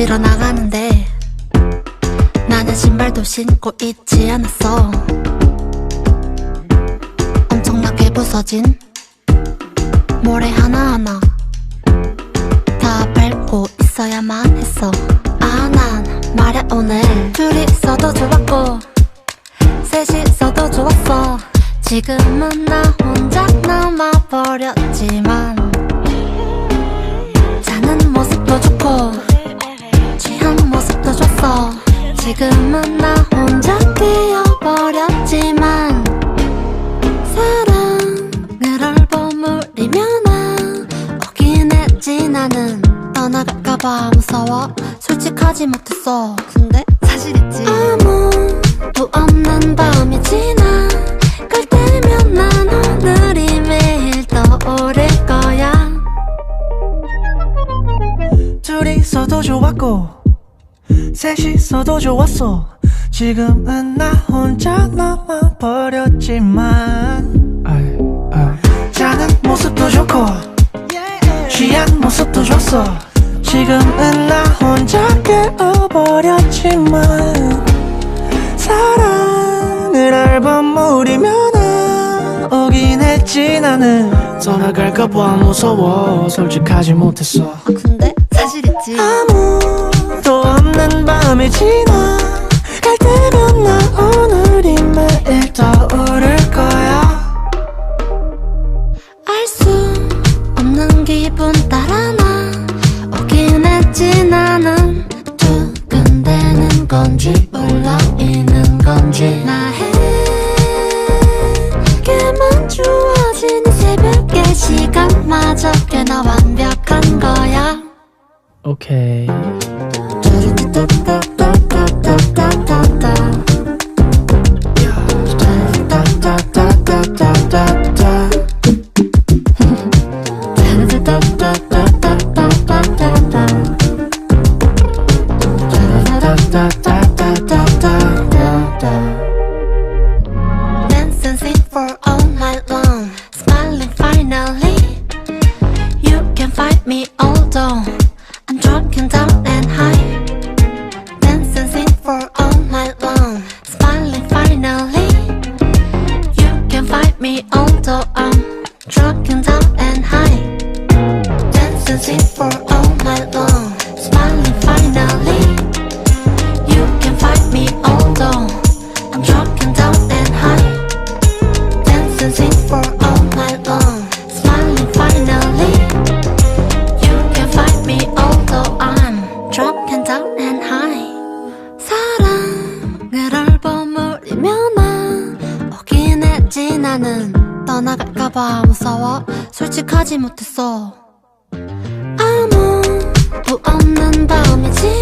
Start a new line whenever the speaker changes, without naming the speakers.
찾으러 나가는데 나는 신발도 신고 있지 않았어. 엄청나게 부서진 모래 하나하나 다 밟고 있어야만 했어. 아 난 말야 오늘 둘이 있어도 좋았고 셋이 있어도 좋았어. 지금은 나 혼자 남아버렸지만 나는 떠나갈까봐 무서워. 솔직하지 못했어. 근데 사실 있지. 아무도 없는 밤이 지나 갈 때면 난 오늘이 매일 떠오를 거야.
둘이서도 좋았고 셋이서도 좋았어. 지금은 나 혼자 남아버렸지만. 아이, 좋았어. 지금은 나 혼자 깨어버렸지만 사랑을 album물이면 오긴 했지 나는. 떠나갈까봐 무서워. 솔직하지 못했어.
근데 사실 있지.
아무
건지 올라 있는 건지 나에게만 주어지는 새벽의 시간마저 꽤나 완벽한 거야
오케이
따따따따따따따따.
따따따따따따따
me although I'm drunk and down and high. Sing for all night long, smiling finally. You can find me although I'm drunk and down and high. Sing for all night long, smiling finally. 나는 떠나갈까봐 무서워 솔직하지 못했어. 아무도 없는 밤이 지나 갈 때면 난